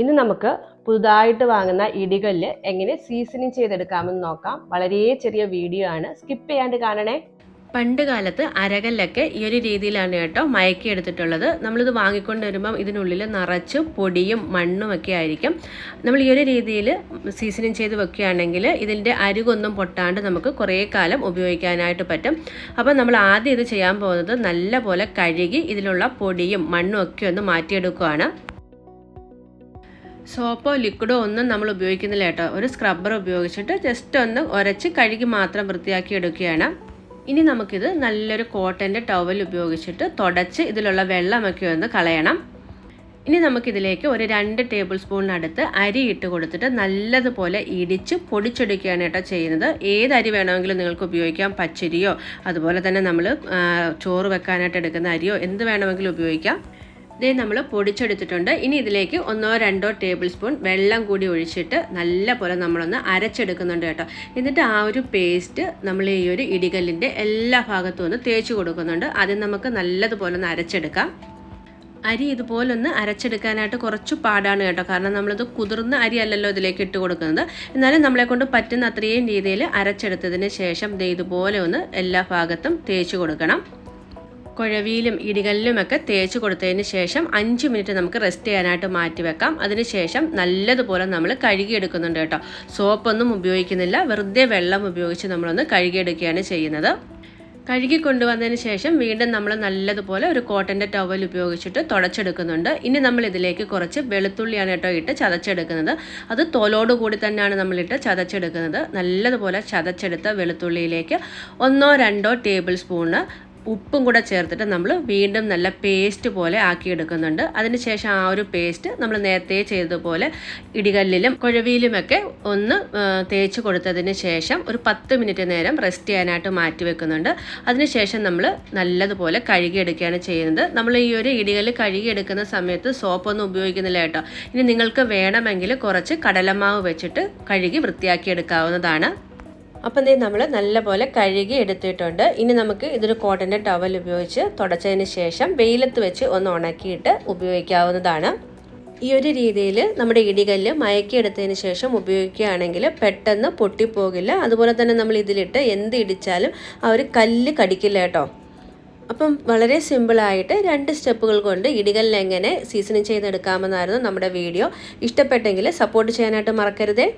ഇന്ന് നമുക്ക് പുതുതായിട്ട് വാങ്ങുന്ന ഇടികല്ല് എങ്ങനെ സീസണിങ് ചെയ്തെടുക്കാമെന്ന് നോക്കാം. വളരെ ചെറിയ വീഡിയോ ആണ്. സ്കിപ്പ് ചെയ്യാണ്ട് കാണണേ. പണ്ട് കാലത്ത് അരകല്ലൊക്കെ ഈ ഒരു രീതിയിലാണ് കേട്ടോ മയക്കി എടുത്തിട്ടുള്ളത്. നമ്മളിത് വാങ്ങിക്കൊണ്ട് വരുമ്പം ഇതിനുള്ളിൽ നിറച്ച് പൊടിയും മണ്ണും ഒക്കെ ആയിരിക്കും. നമ്മൾ ഈ ഒരു രീതിയിൽ സീസണിങ് ചെയ്ത് വെക്കുകയാണെങ്കിൽ ഇതിന്റെ അരികൊന്നും പൊട്ടാണ്ട് നമുക്ക് കുറേ കാലം ഉപയോഗിക്കാനായിട്ട് പറ്റും. അപ്പം നമ്മൾ ആദ്യം ഇത് ചെയ്യാൻ പോകുന്നത് നല്ല പോലെ കഴുകി ഇതിലുള്ള പൊടിയും മണ്ണും ഒക്കെ ഒന്ന് മാറ്റിയെടുക്കുകയാണ് സോപ്പോ ലിക്വിഡോ ഒന്നും നമ്മൾ ഉപയോഗിക്കുന്നില്ല കേട്ടോ. ഒരു സ്ക്രബ്ബർ ഉപയോഗിച്ചിട്ട് ജസ്റ്റ് ഒന്ന് ഉരച്ച് കഴുകി മാത്രം വൃത്തിയാക്കി എടുക്കുകയാണ്. ഇനി നമുക്കിത് നല്ലൊരു കോട്ടന്റെ ടവൽ ഉപയോഗിച്ചിട്ട് തുടച്ച് ഇതിലുള്ള വെള്ളമൊക്കെ ഒന്ന് കളയണം. ഇനി നമുക്കിതിലേക്ക് ഒരു രണ്ട് ടേബിൾ സ്പൂണിനടുത്ത് അരി ഇട്ട് കൊടുത്തിട്ട് നല്ലതുപോലെ ഇടിച്ച് പൊടിച്ചെടുക്കുകയാണ് കേട്ടോ ചെയ്യുന്നത്. ഏത് അരി വേണമെങ്കിലും നിങ്ങൾക്ക് ഉപയോഗിക്കാം. പച്ചരിയോ അതുപോലെ തന്നെ നമ്മൾ ചോറ് വെക്കാനായിട്ട് എടുക്കുന്ന അരിയോ എന്ത് വേണമെങ്കിലും ഉപയോഗിക്കാം. ഇതേ നമ്മൾ പൊടിച്ചെടുത്തിട്ടുണ്ട്. ഇനി ഇതിലേക്ക് ഒന്നോ രണ്ടോ ടേബിൾ സ്പൂൺ വെള്ളം കൂടി ഒഴിച്ചിട്ട് നല്ല പോലെ നമ്മളൊന്ന് അരച്ചെടുക്കുന്നുണ്ട് കേട്ടോ. എന്നിട്ട് ആ ഒരു പേസ്റ്റ് നമ്മൾ ഈ ഒരു ഇടികല്ലിന്റെ എല്ലാ ഭാഗത്തും ഒന്ന് തേച്ച് കൊടുക്കുന്നുണ്ട്. ആദ്യം നമുക്ക് നല്ലതുപോലെ ഒന്ന് അരച്ചെടുക്കാം. അരി ഇതുപോലൊന്ന് അരച്ചെടുക്കാനായിട്ട് കുറച്ച് പാടാണ് കേട്ടോ. കാരണം നമ്മളിത് കുതിർന്ന അരി അല്ലല്ലോ ഇതിലേക്ക് ഇട്ട് കൊടുക്കുന്നത്. എന്നാലും നമ്മളെ കൊണ്ട് പറ്റുന്ന അത്രയും രീതിയിൽ അരച്ചെടുത്തതിന് ശേഷം ഇതുപോലെ ഒന്ന് എല്ലാ ഭാഗത്തും തേച്ച് കൊടുക്കണം. കുഴവിയിലും ഇടികളിലുമൊക്കെ തേച്ച് കൊടുത്തതിന് ശേഷം അഞ്ച് മിനിറ്റ് നമുക്ക് റെസ്റ്റ് ചെയ്യാനായിട്ട് മാറ്റി വെക്കാം. അതിനുശേഷം നല്ലതുപോലെ നമ്മൾ കഴുകിയെടുക്കുന്നുണ്ട് കേട്ടോ. സോപ്പൊന്നും ഉപയോഗിക്കുന്നില്ല. വെറുതെ വെള്ളം ഉപയോഗിച്ച് നമ്മളൊന്ന് കഴുകിയെടുക്കുകയാണ് ചെയ്യുന്നത്. കഴുകി കൊണ്ടുവന്നതിന് ശേഷം വീണ്ടും നമ്മൾ നല്ലതുപോലെ ഒരു കോട്ടന്റെ ടവൽ ഉപയോഗിച്ചിട്ട് തുടച്ചെടുക്കുന്നുണ്ട്. ഇനി നമ്മൾ ഇതിലേക്ക് കുറച്ച് വെളുത്തുള്ളിയാണ് കേട്ടോ ഇട്ട് ചതച്ചെടുക്കുന്നത്. അത് തോലോട് കൂടി തന്നെയാണ് നമ്മളിട്ട് ചതച്ചെടുക്കുന്നത്. നല്ലതുപോലെ ചതച്ചെടുത്ത വെളുത്തുള്ളിയിലേക്ക് ഒന്നോ രണ്ടോ ടേബിൾ സ്പൂണ് ഉപ്പും കൂടെ ചേർത്തിട്ട് നമ്മൾ വീണ്ടും നല്ല പേസ്റ്റ് പോലെ ആക്കിയെടുക്കുന്നുണ്ട്. അതിനുശേഷം ആ ഒരു പേസ്റ്റ് നമ്മൾ നേരത്തെ ചെയ്തതുപോലെ ഇടികല്ലിലും കുഴവിയിലുമൊക്കെ ഒന്ന് തേച്ച് കൊടുത്തതിന് ശേഷം ഒരു പത്ത് മിനിറ്റ് നേരം റെസ്റ്റ് ചെയ്യാനായിട്ട് മാറ്റി വെക്കുന്നുണ്ട്. അതിനുശേഷം നമ്മൾ നല്ലതുപോലെ കഴുകിയെടുക്കുകയാണ് ചെയ്യുന്നത്. നമ്മൾ ഈ ഒരു ഇടികല്ല് കഴുകിയെടുക്കുന്ന സമയത്ത് സോപ്പൊന്നും ഉപയോഗിക്കുന്നില്ല കേട്ടോ. ഇനി നിങ്ങൾക്ക് വേണമെങ്കിൽ കുറച്ച് കടലമാവ് വെച്ചിട്ട് കഴുകി വൃത്തിയാക്കി എടുക്കാവുന്നതാണ് അപ്പം ദേ നമ്മൾ നല്ലപോലെ കഴുകി എടുത്തിട്ടുണ്ട്. ഇനി നമുക്ക് ഇതൊരു കോട്ടന്റെ ടവൽ ഉപയോഗിച്ച് തുടച്ചതിന് ശേഷം വെയിലത്ത് വെച്ച് ഒന്ന് ഉണക്കിയിട്ട് ഉപയോഗിക്കാവുന്നതാണ്. ഈ ഒരു രീതിയിൽ നമ്മുടെ ഇടികല്ല് മയക്കിയെടുത്തതിന് ശേഷം ഉപയോഗിക്കുകയാണെങ്കിൽ പെട്ടെന്ന് പൊട്ടിപ്പോകില്ല. അതുപോലെ തന്നെ നമ്മൾ ഇതിലിട്ട് എന്ത് ഇടിച്ചാലും ആ ഒരു കല്ല് കടിക്കില്ല കേട്ടോ. അപ്പം വളരെ സിമ്പിളായിട്ട് രണ്ട് സ്റ്റെപ്പുകൾ കൊണ്ട് ഇടികല്ല് എങ്ങനെ സീസണിങ് ചെയ്തെടുക്കാമെന്നായിരുന്നു നമ്മുടെ വീഡിയോ. ഇഷ്ടപ്പെട്ടെങ്കിൽ സപ്പോർട്ട് ചെയ്യാനായിട്ട് മറക്കരുതേ.